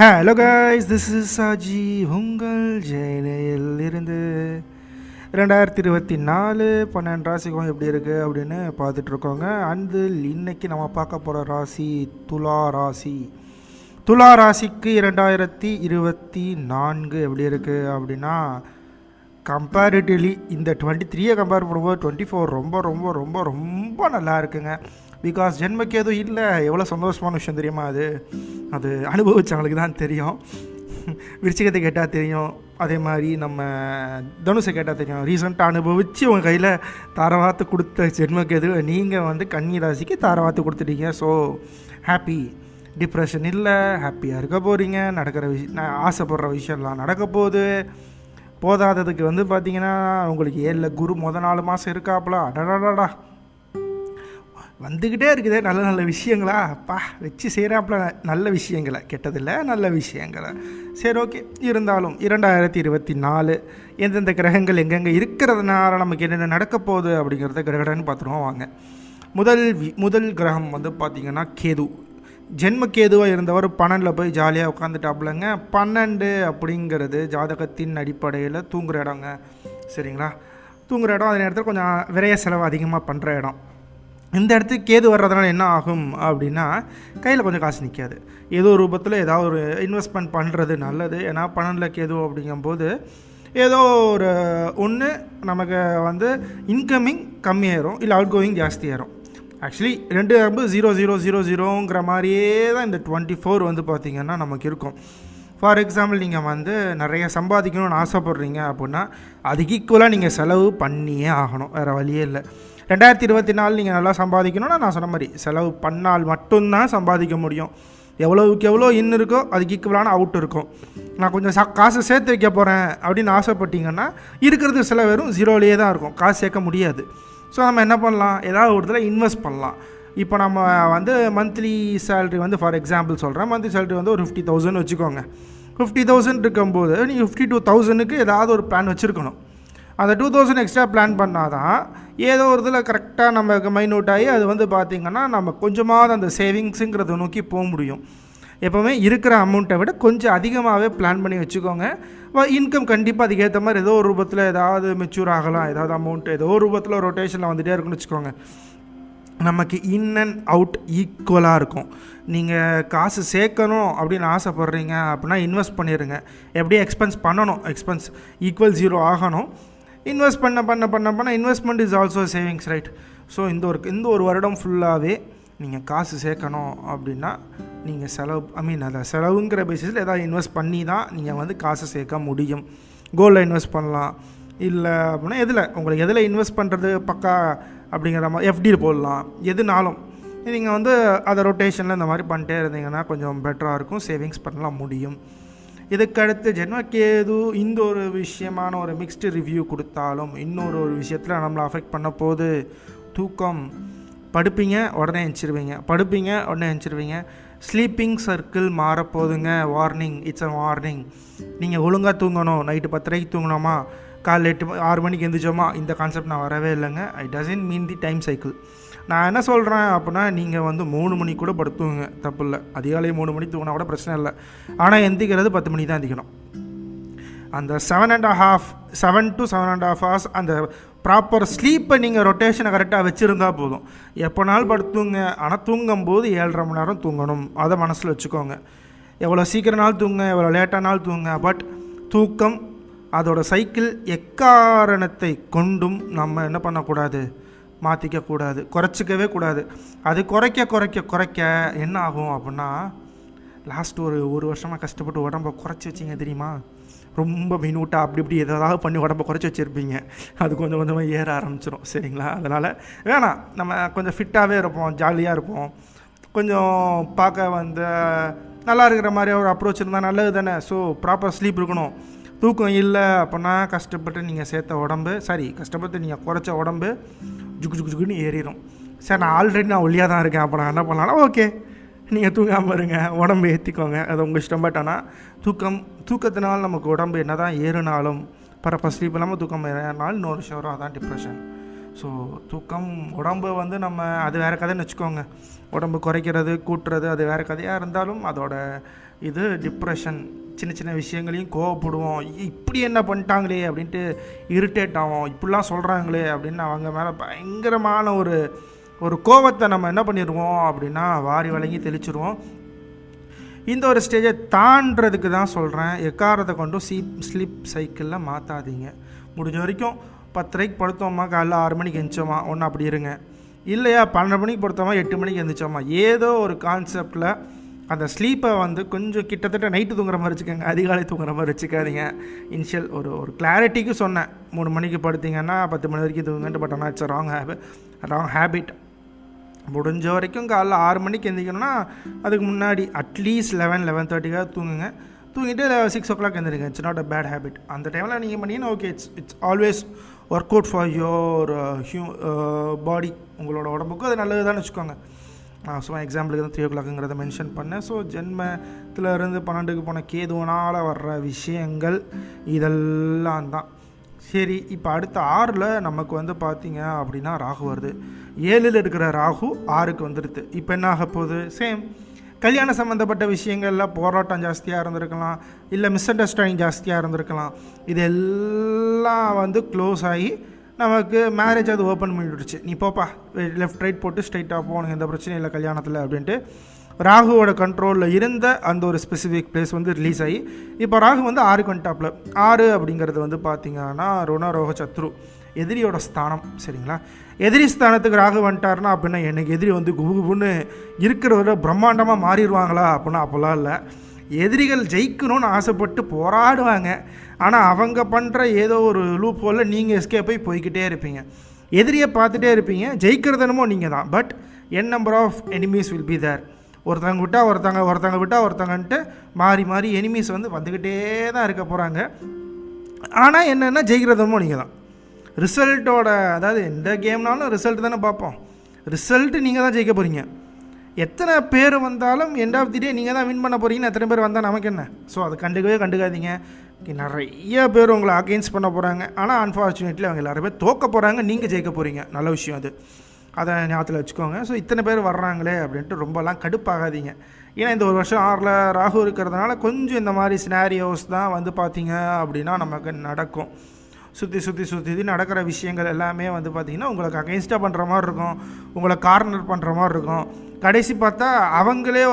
Hello guys this is Saji உங்கள் ஜெயனையில் இருந்து ரெண்டாயிரத்தி இருபத்தி நாலு பன்னெண்டு ராசிக்கும் எப்படி இருக்குது அப்படின்னு பார்த்துட்ருக்கோங்க. அண்டு இன்னைக்கு நம்ம பார்க்க போகிற ராசி துலா ராசி. துலா ராசிக்கு இரண்டாயிரத்தி இருபத்தி நான்கு எப்படி இருக்குது அப்படின்னா கம்பேரிட்டிவ்லி இந்த டுவெண்ட்டி த்ரீயை கம்பேர் பண்ணும்போது டுவெண்ட்டி ஃபோர் ரொம்ப ரொம்ப ரொம்ப ரொம்ப நல்லா இருக்குங்க. பிகாஸ் ஜென்மக்கு எதுவும் இல்லை. எவ்வளோ சந்தோஷமான விஷயம் தெரியுமா அது? அது அனுபவிச்சவங்களுக்கு தான் தெரியும். விருச்சிகத்தை கேட்டால் தெரியும். அதே மாதிரி நம்ம தனுஷை கேட்டால் தெரியும். ரீசெண்டாக அனுபவித்து உங்கள் கையில் தாரவாத்து கொடுத்த ஜென்மக்கு எதுவும் நீங்கள் வந்து கன்னி ராசிக்கு தாரவாத்து கொடுத்துட்டீங்க. ஸோ ஹாப்பி டிப்ரெஷன் இல்லை. ஹாப்பியாக இருக்க போகிறீங்க நடக்கிற விஷயம் நான் ஆசைப்படுற விஷயம்லாம் நடக்க போகுது. போதாததுக்கு வந்து பார்த்தீங்கன்னா உங்களுக்கு ஏழில் குரு முத நாலு மாதம் இருக்காப்புல. அடடாடாடா. வந்துக்கிட்டே இருக்குதே நல்ல நல்ல விஷயங்களா? அப்பா வச்சு செய்கிறாப்புல நல்ல விஷயங்களை. கெட்டதில்லை நல்ல விஷயங்களை. சரி ஓகே. இருந்தாலும் இரண்டாயிரத்தி இருபத்தி நாலு எந்தெந்த கிரகங்கள் எங்கெங்கே இருக்கிறதுனால நமக்கு என்னென்ன நடக்க போகுது அப்படிங்கிறத கிரகடன்னு பார்த்துருவோம். வாங்க. முதல் வி- முதல் கிரகம் வந்து பார்த்திங்கன்னா கேது. ஜென்ம கேதுவாக இருந்தவர் பன்னெண்டில் போய் ஜாலியாக உட்காந்துட்டாப்புலங்க பன்னெண்டு அப்படிங்கிறது ஜாதகத்தின் அடிப்படையில் தூங்குகிற இடங்க. சரிங்களா? தூங்குகிற இடம் அதே நேரத்தில் கொஞ்சம் விரைய செலவு அதிகமாக பண்ணுற இடம். இந்த இடத்துக்கு கேது வர்றதுனால என்ன ஆகும் அப்படின்னா கையில் கொஞ்சம் காசு நிற்காது ஏதோ ஒரு ரூபத்தில் ஏதாவது ஒரு இன்வெஸ்ட்மெண்ட் பண்ணுறது நல்லது. ஏன்னா பன்னெண்டில் கேது அப்படிங்கும்போது ஏதோ ஒரு ஒன்று நமக்கு வந்து இன்கமிங் கம்மியாயிரும் இல்லை அவுட் கோயிங் ஜாஸ்தியாயிரும். ஆக்சுவலி ரெண்டு ரொம்ப ஜீரோ ஜீரோ ஜீரோ ஜீரோங்கிற மாதிரியே தான் இந்த டுவெண்ட்டி ஃபோர் வந்து பார்த்திங்கன்னா நமக்கு இருக்கும். ஃபார் எக்ஸாம்பிள் நீங்கள் வந்து நிறைய சம்பாதிக்கணும்னு ஆசைப்பட்றீங்க அப்படின்னா அதுக்கு ஈக்குவலாக நீங்கள் செலவு பண்ணியே ஆகணும். வேறு வழியே இல்லை. ரெண்டாயிரத்தி இருபத்தி நாலு நீங்கள் நல்லா சம்பாதிக்கணும்னா நான் சொன்ன மாதிரி செலவு பண்ணால் மட்டும்தான் சம்பாதிக்க முடியும். எவ்வளோவுக்கு எவ்வளோ இன் இருக்கோ அதுக்கு ஈக்குவலான அவுட் இருக்கும். நான் கொஞ்சம் சா காசு சேர்த்து வைக்க போகிறேன் அப்படின்னு ஆசைப்பட்டீங்கன்னா இருக்கிறது சில வெறும் ஜீரோலேயே தான் இருக்கும். காசு சேர்க்க முடியாது. ஸோ நம்ம என்ன பண்ணலாம்? ஏதாவது ஒரு இதில் இன்வெஸ்ட் பண்ணலாம். இப்போ நம்ம வந்து மந்த்லி சேலரி வந்து ஃபார் எக்ஸாம்பிள் சொல்கிறேன் மந்த்லி சேலரி வந்து ஒரு ஃபிஃப்டி தௌசண்ட் வச்சுக்கோங்க. ஃபிஃப்டி தௌசண்ட் இருக்கும்போது நீங்கள் ஃபிஃப்டி டூ தௌசண்ட்க்கு ஏதாவது ஒரு பிளான் வச்சுருக்கணும். அந்த டூ தௌசண்ட் எக்ஸ்ட்ரா பிளான் பண்ணால் தான் ஏதோ ஒரு இதில் கரெக்டாக நம்ம மைண்ட் அவுட் ஆகி அது வந்து பார்த்திங்கன்னா நம்ம கொஞ்சமாவது அந்த சேவிங்ஸுங்கிறத நோக்கி போக முடியும். எப்போவுமே இருக்கிற அமௌண்ட்டை விட கொஞ்சம் அதிகமாகவே பிளான் பண்ணி வச்சுக்கோங்க. இன்கம் கண்டிப்பாக அதுக்கேற்ற மாதிரி ஏதோ ஒரு ரூபத்தில் ஏதாவது மெச்சூர் ஆகலாம் ஏதாவது அமௌண்ட் ஏதோ ஒரு ரூபத்தில் ரொட்டேஷனில் வந்துகிட்டே இருக்குன்னு வச்சுக்கோங்க. நமக்கு இன் அண்ட் அவுட் ஈக்குவலாக இருக்கும். நீங்கள் காசு சேர்க்கணும் அப்படின்னு ஆசைப்பட்றீங்க அப்படின்னா இன்வெஸ்ட் பண்ணிடுங்க எப்படியும் எக்ஸ்பென்ஸ் பண்ணணும். எக்ஸ்பென்ஸ் ஈக்குவல் ஜீரோ ஆகணும். இன்வெஸ்ட் பண்ண பண்ண பண்ண பண்ண investment is also savings right so இந்த ஒரு இந்த ஒரு வருடம் ஃபுல்லாகவே நீங்கள் காசு சேர்க்கணும் அப்படின்னா நீங்கள் செலவு ஐ மீன் அதை செலவுங்கிற பேசிஸில் ஏதாவது இன்வெஸ்ட் பண்ணி தான் நீங்கள் வந்து காசு சேர்க்க முடியும். கோல்டில் இன்வெஸ்ட் பண்ணலாம். இல்லை அப்படின்னா எதில்? உங்களுக்கு எதில் இன்வெஸ்ட் பண்ணுறது பக்கா அப்படிங்கிற மாதிரி எஃப்டியில் போடலாம். எதுனாலும். நீங்கள் வந்து அதை ரொட்டேஷனில் இந்த மாதிரி பண்ணிட்டே இருந்தீங்கன்னா கொஞ்சம் பெட்டராக இருக்கும். சேவிங்ஸ் பண்ணலாம் முடியும். இதுக்கடுத்து ஜென்மக்கேது இந்த ஒரு விஷயமான ஒரு மிக்ஸ்டு ரிவ்யூ கொடுத்தாலும் இன்னொரு ஒரு விஷயத்தில் நம்மளை அஃபெக்ட் பண்ண போது தூக்கம். படுப்பீங்க உடனே எழுச்சிருவீங்க படுப்பீங்க உடனே எழுச்சிருவீங்க ஸ்லீப்பிங் சர்க்கிள் மாறப்போகுதுங்க. வார்னிங் இட்ஸ் அ வார்னிங் நீங்கள் ஒழுங்காக தூங்கணும். நைட்டு பத்தரைக்கு தூங்கணுமா? காலைல எட்டு ஆறு மணிக்கு எந்திரிச்சோமா? இந்த கான்செப்ட் நான் வரவே இல்லைங்க. I doesn't mean the time cycle நான் என்ன சொல்கிறேன் அப்படின்னா நீங்கள் வந்து மூணு மணி கூட படுத்துவங்க தப்பு இல்லை. அதிகாலை மூணு மணி தூங்கினா கூட பிரச்சனை இல்லை. ஆனால் எந்திக்கிறது பத்து மணி தான் எந்திக்கணும் அந்த seven and half seven to seven and half hours அந்த ப்ராப்பர் ஸ்லீப்பை நீங்கள் ரொட்டேஷனை கரெக்டாக வச்சுருந்தா போதும். எப்போனாலும் படுத்துங்க. ஆனால் தூங்கும்போது ஏழரை மணி நேரம் தூங்கணும். அதை மனசில் வச்சுக்கோங்க. எவ்வளோ சீக்கிரம்னாலும் தூங்க எவ்வளோ லேட்டானாலும் தூங்க பட் தூக்கம் அதோட சைக்கிள் எக்காரணத்தை கொண்டும் நம்ம என்ன பண்ணக்கூடாது? மாற்றிக்க கூடாது குறைச்சிக்கவே கூடாது. அது குறைக்க குறைக்க குறைக்க என்ன ஆகும் அப்படின்னா லாஸ்ட் ஒரு ஒரு வருஷமாக கஷ்டப்பட்டு உடம்ப குறைச்சி வச்சிங்க தெரியுமா? ரொம்ப மினூட்டாக அப்படி இப்படி எதாவது பண்ணி உடம்பை குறைச்சி வச்சுருப்பீங்க. அது கொஞ்சம் கொஞ்சமாக ஏற ஆரம்பிச்சிடும் சரிங்களா? அதனால் வேணாம் நம்ம கொஞ்சம் ஃபிட்டாகவே இருப்போம் ஜாலியாக இருப்போம். கொஞ்சம் பார்க்க வந்து நல்லா இருக்கிற மாதிரி ஒரு அப்ரோச் இருந்தால் நல்லது தானே? ஸோ ப்ராப்பர் ஸ்லீப் இருக்கணும். தூக்கம் இல்லை அப்படின்னா கஷ்டப்பட்டு நீங்கள் சேர்த்த உடம்பு சாரி கஷ்டப்பட்டு நீங்கள் குறைச்ச உடம்பு ஜுக்கு ஜுக்கு ஜுக்குன்னு ஏறிடும் சார் நான் ஆல்ரெடி நான் ஒல்லியாக தான் இருக்கேன். அப்போ நான் என்ன பண்ணலாம் ஓகே நீங்கள் தூங்காமல் இருங்க. உடம்பு ஏற்றிக்கோங்க அது உங்கள் இஷ்டம். பட் ஆனால் தூக்கம் தூக்கத்தினால் நமக்கு உடம்பு என்ன தான் ஏறினாலும் பரப்ப ஸ்லீப் இல்லாமல் தூக்கம் ஏறினாலும் இன்னொரு விஷயம் வரும். அதான் டிப்ரெஷன் ஸோ தூக்கம் உடம்பு வந்து நம்ம அது வேறு கதைன்னு வச்சுக்கோங்க. உடம்பு குறைக்கிறது கூட்டுறது அது வேறு கதையாக இருந்தாலும் அதோட இது டிப்ரெஷன் சின்ன சின்ன விஷயங்களையும் கோவப்படுவோம். இப்படி என்ன பண்ணிட்டாங்களே அப்படின்ட்டு இரிட்டேட் ஆகும் இப்படிலாம் சொல்கிறாங்களே அப்படின்னு அவங்க மேலே பயங்கரமான ஒரு ஒரு கோவத்தை நம்ம என்ன பண்ணிடுவோம் அப்படின்னா வாரி வழங்கி தெளிச்சிருவோம் இந்த ஒரு ஸ்டேஜை தாண்டதுக்கு தான் சொல்கிறேன் எக்காரத்தை கொண்டும் சீப் ஸ்லீப் சைக்கிளில் மாற்றாதீங்க முடிஞ்ச வரைக்கும் பத்தரைக்கு படுத்தோமா காலைல ஆறு மணிக்கு எந்திரிச்சோமா ஒன்று அப்படி இருங்க. இல்லையா பன்னெண்டு மணிக்கு படுத்தோமா எட்டு மணிக்கு எந்திரிச்சோமா? ஏதோ ஒரு கான்செப்டில் அந்த ஸ்லீப்பை வந்து கொஞ்சம் கிட்டத்தட்ட நைட்டு தூங்குற மாதிரி வச்சுக்கோங்க அதிகாலை தூங்குற மாதிரி வச்சுக்காதீங்க. இனிஷியல் ஒரு ஒரு கிளாரிட்டிக்கு சொன்னேன். மூணு மணிக்கு படுத்தீங்கன்னா பத்து மணி வரைக்கும் தூங்குங்கன்ட்டு பட் ஆனால் it's wrong habit wrong habit முடிஞ்ச வரைக்கும் காலைல ஆறு மணிக்கு எந்திரிக்கணும்னா அதுக்கு முன்னாடி அட்லீஸ்ட் லெவன் லெவன் தேர்ட்டிக்காக தூங்குங்க. தூங்கிட்டு சிக்ஸ் ஓ கிளாக் எந்திரிங்க. It's not a bad habit அந்த டைமில் நீங்கள் பண்ணிங்கன்னா okay it's it's always work out for your hue body உங்களோட உடம்புக்கும் அது நல்லது தான் வச்சுக்கோங்க நான் சும்மா எக்ஸாம்பிளுக்கு தான் த்ரீ ஓ கிளாக்குங்கிறத மென்ஷன் பண்ணேன். ஸோ ஜென்மத்தில் இருந்து பன்னெண்டுக்கு போன கேதுவனால் வர்ற விஷயங்கள் இதெல்லாம் தான். சரி இப்போ அடுத்த ஆறில் நமக்கு வந்து பார்த்தீங்க அப்படின்னா ராகு வருது. ஏழில் இருக்கிற ராகு ஆறுக்கு வந்துடுது இப்போ என்ன ஆக போகுது சேம் கல்யாணம் சம்மந்தப்பட்ட விஷயங்களில் போராட்டம் ஜாஸ்தியாக இருந்திருக்கலாம். இல்லை மிஸ் அண்டர்ஸ்டாண்டிங் ஜாஸ்தியாக இருந்திருக்கலாம். இது எல்லாம் வந்து க்ளோஸ் ஆகி நமக்கு மேரேஜ் அது ஓப்பன் பண்ணிவிடுச்சு நீ போப்பா. லெஃப்ட் ரைட் போட்டு ஸ்ட்ரைட்டாக போகணும். எந்த பிரச்சனையும் இல்லை கல்யாணத்தில் அப்படின்ட்டு ராகுவோட கண்ட்ரோலில் இருந்த அந்த ஒரு ஸ்பெசிஃபிக் பிளேஸ் வந்து ரிலீஸ் ஆகி இப்போ ராகு வந்து ஆறு கண்டாப்பில் ஆறு அப்படிங்கிறது வந்து பார்த்திங்கன்னா ருணரோக சத்ரு. எதிரியோட ஸ்தானம் சரிங்களா? எதிரி ஸ்தானத்துக்கு ராகு வந்துட்டாருன்னா அப்படின்னா எனக்கு எதிரி வந்து குபு குபுன்னு இருக்கிறவரை பிரம்மாண்டமாக மாறிடுவாங்களா அப்படின்னா அப்போல்லாம் இல்லை. எதிரிகள் ஜெயிக்கணும்னு ஆசைப்பட்டு போராடுவாங்க. ஆனால் அவங்க பண்ணுற ஏதோ ஒரு லூப் ஹோலில் நீங்கள் எஸ்கேப் போய் போய்கிட்டே இருப்பீங்க. எதிரியை பார்த்துட்டே இருப்பீங்க. ஜெயிக்கிறது நீங்கள் தான் but n number of enemies will be there ஒருத்தவங்க விட்டால் ஒருத்தங்க ஒருத்தங்க விட்டால் ஒருத்தங்கன்ட்டு மாறி மாறி எனிமீஸ் வந்து வந்துக்கிட்டே தான் இருக்க போகிறாங்க ஆனால் என்னென்னா ஜெயிக்கிறதுமோ நீங்கள் தான் ரிசல்ட்டோட அதாவது எந்த கேம்னாலும் ரிசல்ட் தானே பார்ப்போம். ரிசல்ட்டு நீங்கள் தான் ஜெயிக்க போகிறீங்க எத்தனை பேர் வந்தாலும் எண்ட் ஆஃப் தி டே நீங்கள் தான் வின் பண்ண போகிறீங்கன்னு எத்தனை பேர் வந்தால் நமக்கு என்ன? ஸோ அதை கண்டுக்கவே கண்டுக்காதீங்க. நிறைய பேர் உங்களை அகெயின்ஸ்ட் பண்ண போகிறாங்க ஆனால் அன்ஃபார்ச்சுனேட்லி அவங்க எல்லாருமே தோக்க போகிறாங்க நீங்கள் ஜெயிக்க போகிறீங்க நல்ல விஷயம் அது. அதை ஞாபகத்தில் வச்சுக்கோங்க. ஸோ இத்தனை பேர் வர்றாங்களே அப்படின்ட்டு ரொம்பலாம் கடுப்பாகாதீங்க. ஏன்னா இந்த ஒரு வருஷம் ஆறில் ராகு இருக்கிறதுனால கொஞ்சம் இந்த மாதிரி ஸ்னாரியோஸ் தான் வந்து பார்த்தீங்க அப்படின்னா நமக்கு நடக்கும். சுற்றி சுற்றி சுற்றி நடக்கிற விஷயங்கள் எல்லாமே வந்து பார்த்திங்கன்னா உங்களுக்கு அகெயின்ஸ்டாக பண்ணுற மாதிரி இருக்கும். உங்களை கார்னர் பண்ணுற மாதிரி இருக்கும். கடைசி பார்த்தா அவங்களே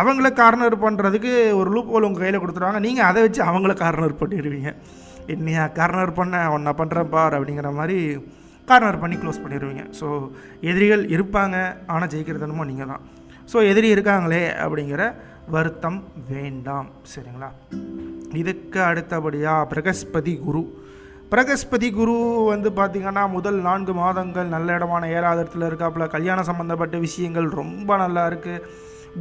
அவங்கள கார்னர் பண்ணுறதுக்கு ஒரு லூப் ஹோல் உங்கள் கையில் கொடுத்துருவாங்க. நீங்கள் அதை வச்சு அவங்கள கார்னர் பண்ணிடுவீங்க. என்னையா கார்னர் பண்ண? ஒன்றா பண்ணுறேன் பார் அப்படிங்கிற மாதிரி கார்னர் பண்ணி க்ளோஸ் பண்ணிடுவீங்க. ஸோ எதிரிகள் இருப்பாங்க. ஆனால் ஜெயிக்கிறது என்னமோ நீங்கள் தான். ஸோ எதிரி இருக்காங்களே அப்படிங்கிற வருத்தம் வேண்டாம். சரிங்களா? இதுக்கு அடுத்தபடியாக பிரகஸ்பதி குரு. பிரகஸ்பதி குரு வந்து பார்த்திங்கன்னா முதல் நான்கு மாதங்கள் நல்ல இடமான ஏராதத்தில் இடத்துல இருக்காப்புல. கல்யாணம் சம்மந்தப்பட்ட விஷயங்கள் ரொம்ப நல்லா இருக்குது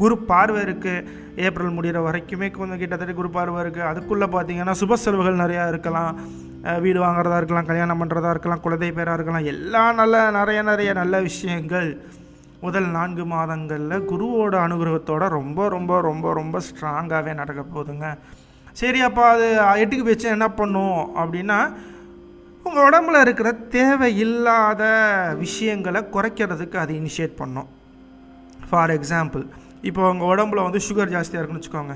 குரு பார்வை இருக்குது ஏப்ரல் முடிகிற வரைக்குமே கொஞ்சம் கிட்டத்தட்ட குரு பார்வை இருக்குது அதுக்குள்ளே பார்த்திங்கன்னா சுப செலவுகள் நிறையா இருக்கலாம். வீடு வாங்குறதா இருக்கலாம் கல்யாணம் பண்ணுறதா இருக்கலாம் குழந்தை பேராக இருக்கலாம். எல்லாம் நல்ல நிறைய நிறைய நல்ல விஷயங்கள். முதல் நான்கு மாதங்களில் குருவோட அனுகிரகத்தோட ரொம்ப ரொம்ப ரொம்ப ரொம்ப ஸ்ட்ராங்காகவே நடக்க போகுதுங்க. சரி அப்போ அது எட்டுக்கு போயிடுச்சு என்ன பண்ணும்? அப்படின்னா உங்கள் உடம்புல இருக்கிற தேவையில்லாத விஷயங்களை குறைக்கிறதுக்கு அது இனிஷியேட் பண்ணும் ஃபார் எக்ஸாம்பிள் இப்போ உங்கள் உடம்புல வந்து சுகர் ஜாஸ்தியாக இருக்குன்னு வச்சுக்கோங்க.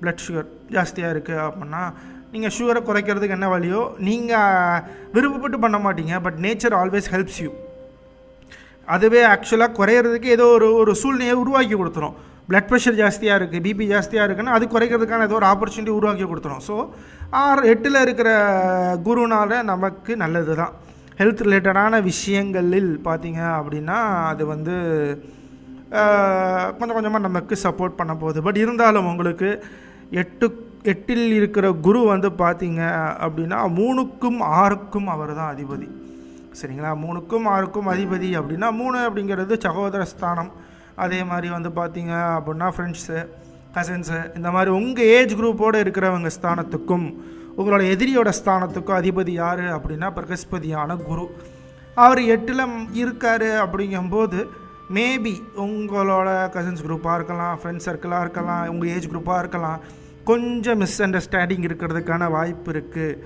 ப்ளட் சுகர் ஜாஸ்தியாக இருக்குது அப்படின்னா நீங்கள் சுகரை குறைக்கிறதுக்கு என்ன வழியோ நீங்கள் விருப்பப்பட்டு பண்ண மாட்டீங்க but nature always helps you அதுவே ஆக்சுவலாக குறையிறதுக்கு ஏதோ ஒரு ஒரு சூழ்நிலையை உருவாக்கி கொடுத்துரும். பிளட் ப்ரெஷர் ஜாஸ்தியாக இருக்குது பிபி ஜாஸ்தியாக இருக்குன்னா அது குறைக்கிறதுக்கான ஏதோ ஒரு ஆப்பர்ச்சுனிட்டி உருவாக்கி கொடுத்துரும். ஸோ ஆறு எட்டில் இருக்கிற குருனால நமக்கு நல்லது தான் ஹெல்த் ரிலேட்டடான விஷயங்களில் பார்த்தீங்க அப்படின்னா அது வந்து கொஞ்சம் கொஞ்சமாக நமக்கு சப்போர்ட் பண்ண போகுது. பட் இருந்தாலும் உங்களுக்கு எட்டு எட்டில் இருக்கிற குரு வந்து பார்த்தீங்க அப்படின்னா மூணுக்கும் ஆறுக்கும் அவர் தான் அதிபதி. சரிங்களா? மூணுக்கும் ஆறுக்கும் அதிபதி அப்படின்னா மூணு அப்படிங்கிறது சகோதர ஸ்தானம். அதே மாதிரி வந்து பார்த்தீங்க அப்படின்னா ஃப்ரெண்ட்ஸு கசின்ஸு இந்த மாதிரி உங்கள் ஏஜ் குரூப்போடு இருக்கிறவங்க ஸ்தானத்துக்கும் உங்களோட எதிரியோட ஸ்தானத்துக்கும் அதிபதி யார் அப்படின்னா பிரகஸ்பதியான குரு. அவர் எட்டில் இருக்கார் அப்படிங்கும்போது மேபி உங்களோட கசின்ஸ் குரூப்பாக இருக்கலாம் ஃப்ரெண்ட்ஸ் சர்க்கிளாக இருக்கலாம் உங்கள் ஏஜ் குரூப்பாக இருக்கலாம். கொஞ்சம் மிஸ் அண்டர்ஸ்டாண்டிங் இருக்கிறதுக்கான வாய்ப்பு இருக்குது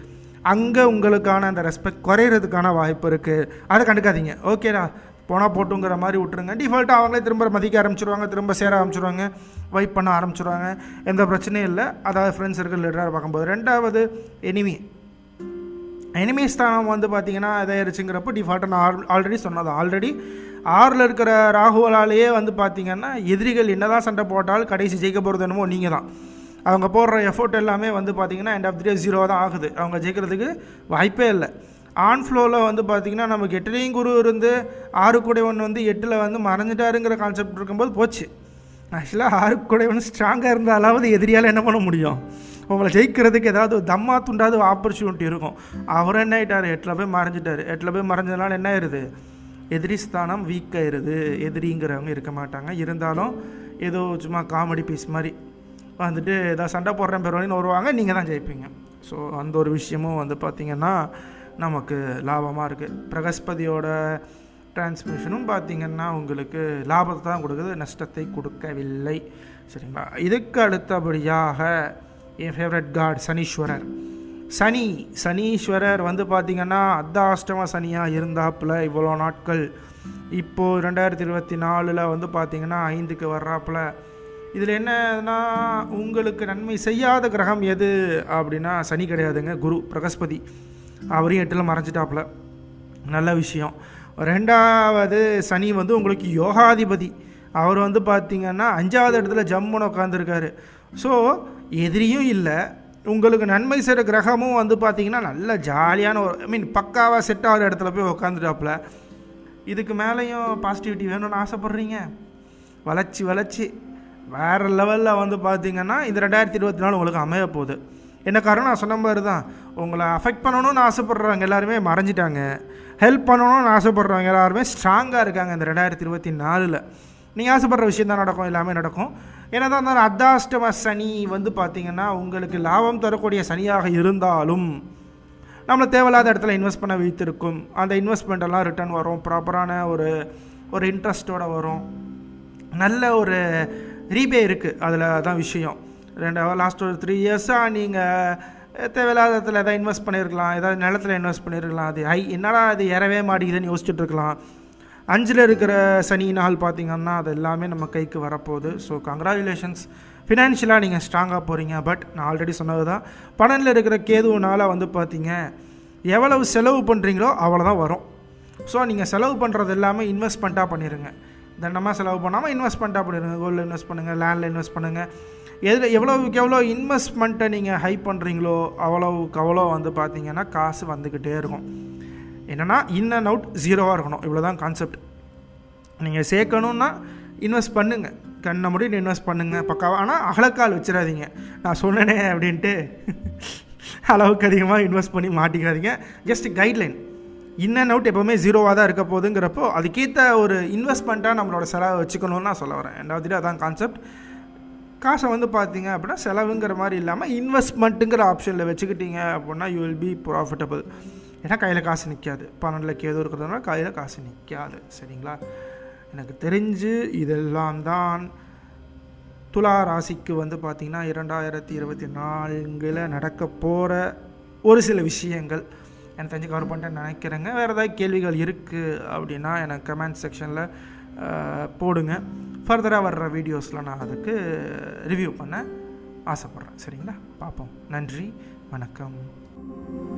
அங்கே உங்களுக்கான அந்த ரெஸ்பெக்ட் குறையிறதுக்கான வாய்ப்பு இருக்குது அதை கண்டுக்காதீங்க. ஓகேடா போனால் போட்டுங்கிற மாதிரி விட்டுருங்க. டிஃபால்ட்டாக அவங்களே திரும்ப மதிக்க ஆரம்பிச்சிருவாங்க திரும்ப சேர ஆரம்பிச்சிருவாங்க வைப் பண்ண ஆரம்பிச்சிருவாங்க. எந்த பிரச்சனையும் இல்லை. அதாவது ஃப்ரெண்ட்ஸ் சர்க்கிள் லெட்டராக பார்க்கும்போது. ரெண்டாவது எனிமி எனிமி ஸ்தானம் வந்து பார்த்தீங்கன்னா இதாயிருச்சுங்கிறப்போ டிஃபால்ட்டாக நான் ஆல்ரெடி சொன்னது. ஆல்ரெடி ஆறில் இருக்கிற ராகுவலாலேயே வந்து பார்த்தீங்கன்னா எதிரிகள் என்னதான் சண்டை போட்டால் கடைசி ஜெயிக்க போகிறது என்னமோ நீங்கள் தான் அவங்க போடுற எஃபோர்ட் எல்லாமே வந்து பார்த்தீங்கன்னா எண்ட் ஆஃப் த்ரீ ஜீரோ தான் ஆகுது. அவங்க ஜெயிக்கிறதுக்கு வாய்ப்பே இல்லை. ஆன் ஃப்ளோவில் வந்து பார்த்திங்கன்னா நமக்கு எட்டுலேயும் குரு இருந்து ஆறு குடைவன் ஒன்று வந்து எட்டில் வந்து மறைஞ்சிட்டாருங்கிற கான்செப்ட் இருக்கும்போது போச்சு. ஆக்சுவலாக ஆறு குடைவன் ஒன்று ஸ்ட்ராங்காக இருந்தாலாவது எதிரியால் என்ன பண்ண முடியும்? உங்களை ஜெயிக்கிறதுக்கு ஏதாவது தம்மா துண்டாவது ஆப்பர்ச்சுனிட்டி இருக்கும். அவர் என்ன ஆகிட்டார் எட்டில் போய் மறைஞ்சிட்டார். எட்டில் போய் மறைஞ்சதுனால என்ன ஆயிடுது எதிரி ஸ்தானம் வீக் ஆயிடுது எதிரிங்கிறவங்க இருக்க மாட்டாங்க. இருந்தாலும் ஏதோ சும்மா காமெடி பீஸ் மாதிரி வந்துட்டு ஏதாவது சண்டை போடுறேன் பெருவானின்னு வருவாங்க. நீங்கள் தான் ஜெயிப்பீங்க. ஸோ அந்த ஒரு விஷயமும் வந்து பார்த்திங்கன்னா நமக்கு லாபமாக இருக்குது பிரகஸ்பதியோட டிரான்ஸ்மிஷனும் பார்த்திங்கன்னா உங்களுக்கு லாபத்தை தான் கொடுக்குது நஷ்டத்தை கொடுக்கவில்லை. சரிங்களா? இதுக்கு அடுத்தபடியாக என் ஃபேவரட் காட் சனீஸ்வரர். சனி சனீஸ்வரர் வந்து பார்த்திங்கன்னா அர்த்தாஷ்டம சனியாக இருந்தாப்புல இவ்வளோ நாட்கள். இப்போது ரெண்டாயிரத்தி இருபத்தி நாலில் வந்து பார்த்திங்கன்னா ஐந்துக்கு வர்றாப்புல. இதில் என்னன்னா உங்களுக்கு நன்மை செய்யாத கிரகம் எது? அப்படின்னா சனி கிடையாதுங்க குரு பிரகஸ்பதி. அவரையும் எட்டில் மறைஞ்சிட்டாப்புல. நல்ல விஷயம். ரெண்டாவது சனி வந்து உங்களுக்கு யோகாதிபதி. அவர் வந்து பார்த்திங்கன்னா அஞ்சாவது இடத்துல ஜம்முன்னு உட்காந்துருக்காரு ஸோ எதிரியும் இல்லை. உங்களுக்கு நன்மை செய்கிற கிரகமும் வந்து பார்த்திங்கன்னா நல்ல ஜாலியான ஒரு ஐ மீன் பக்காவாக செட் ஆகிற இடத்துல போய் உட்காந்துட்டாப்புல இதுக்கு மேலேயும் பாசிட்டிவிட்டி வேணும்னு ஆசைப்பட்றீங்க? வளர்ச்சி வளர்ச்சி. வேறு லெவலில் வந்து பார்த்திங்கன்னா இந்த ரெண்டாயிரத்தி இருபத்தி நாலு உங்களுக்கு அமைய போகுது என்ன காரணம்? நான் சொன்ன மாதிரி தான். உங்களை அஃபெக்ட் பண்ணணும்னு ஆசைப்பட்றவங்க எல்லாருமே மறைஞ்சிட்டாங்க. ஹெல்ப் பண்ணணும்னு ஆசைப்பட்றவங்க எல்லாருமே ஸ்ட்ராங்காக இருக்காங்க இந்த ரெண்டாயிரத்தி இருபத்தி நாலில். நீங்கள் ஆசைப்படுற விஷயம் தான் நடக்கும் எல்லாமே நடக்கும். ஏன்னா தான் அந்த அர்த்தாஷ்டம சனி வந்து பார்த்திங்கன்னா உங்களுக்கு லாபம் தரக்கூடிய சனியாக இருந்தாலும் நம்மளை தேவையில்லாத இடத்துல இன்வெஸ்ட் பண்ண வைத்திருக்கும். அந்த இன்வெஸ்ட்மெண்ட்டெல்லாம் ரிட்டர்ன் வரும். ப்ராப்பரான ஒரு ஒரு இன்ட்ரெஸ்ட்டோட வரும். நல்ல ஒரு ரீபே இருக்குது அதில் தான் விஷயம். ரெண்டு லாஸ்ட் ஒரு த்ரீ இயர்ஸாக நீங்கள் தேவையில்லாத இடத்துல எதாவது இன்வெஸ்ட் பண்ணியிருக்கலாம் ஏதாவது நிலத்தில் இன்வெஸ்ட் பண்ணியிருக்கலாம் அது ஐ என்னடா அது ஏறவே மாட்டேங்குதுன்னு யோசிச்சுட்டு இருக்கலாம். அஞ்சில் இருக்கிற சனி நாள் பார்த்திங்கன்னா அது எல்லாமே நம்ம கைக்கு வரப்போகுது. ஸோ கங்க்ராச்சுலேஷன்ஸ் ஃபினான்ஷியலாக நீங்கள் ஸ்ட்ராங்காக போகிறீங்க பட் நான் ஆல்ரெடி சொன்னது தான் பன்னெண்டில் இருக்கிற கேதுவனால் வந்து பார்த்தீங்க எவ்வளவு செலவு பண்ணுறீங்களோ அவ்வளோதான் வரும். ஸோ நீங்கள் செலவு பண்ணுறது எல்லாமே இன்வெஸ்ட்மெண்ட்டாக பண்ணிடுங்க தண்டமாக செலவு பண்ணாமல் இன்வெஸ்ட்மெண்ட்டாக பண்ணிடுங்க கோல்டில் இன்வெஸ்ட் பண்ணுங்கள் லேண்டில் இன்வெஸ்ட் பண்ணுங்கள் எதில் எவ்வளோவுக்கு எவ்வளோ இன்வெஸ்ட்மெண்ட்டை நீங்கள் ஹை பண்ணுறீங்களோ அவ்வளோவுக்கு அவ்வளோ வந்து பார்த்தீங்கன்னா காசு வந்துக்கிட்டே இருக்கும். என்னென்னா இன் அண்ட் அவுட் ஜீரோவாக இருக்கணும். இவ்வளோ தான் கான்செப்ட் நீங்கள் சேர்க்கணுன்னா இன்வெஸ்ட் பண்ணுங்கள் கண்ணை முடியும் இன்வெஸ்ட் பண்ணுங்கள் பக்காவாக ஆனால் அகலக்கால் வச்சிடாதீங்க. நான் சொன்னேனே அப்படின்ட்டு அளவுக்கு அதிகமாக இன்வெஸ்ட் பண்ணி மாட்டிக்காதீங்க. Just guideline in and out எப்போவுமே ஜீரோவாக தான் இருக்க போகுதுங்கிறப்போ அதுக்கேற்ற ஒரு இன்வெஸ்ட்மெண்ட்டாக நம்மளோட செலவை வச்சுக்கணும்னு நான் சொல்ல வரேன். ரெண்டாவது அதான் கான்செப்ட் காசை வந்து பார்த்தீங்க அப்படின்னா செலவுங்கிற மாதிரி இல்லாமல் இன்வெஸ்ட்மெண்ட்டுங்கிற ஆப்ஷனில் வச்சுக்கிட்டீங்க அப்படின்னா யூ வில் பி ப்ராஃபிட்டபிள் ஏன்னா கையில் காசு நிற்காது பன்னெண்டில் ஏதோ இருக்கிறதுனால கையில் காசு நிற்காது சரிங்களா? எனக்கு தெரிஞ்சு இதெல்லாம் தான் துலா ராசிக்கு வந்து பார்த்திங்கன்னா இரண்டாயிரத்தி இருபத்தி நான்கில் நடக்க போகிற ஒரு சில விஷயங்கள். எனக்கு தெரிஞ்சு கவர் பண்ணிட்டேன்னு நினைக்கிறேங்க. வேறு ஏதாவது கேள்விகள் இருக்குது அப்படின்னா எனக்கு கமெண்ட் செக்ஷனில் போடுங்க. ஃபர்தராக வர்ற வீடியோஸில் நான் அதுக்கு ரிவ்யூ பண்ண ஆசைப்பட்றேன். சரிங்களா? பார்ப்போம். நன்றி. வணக்கம்.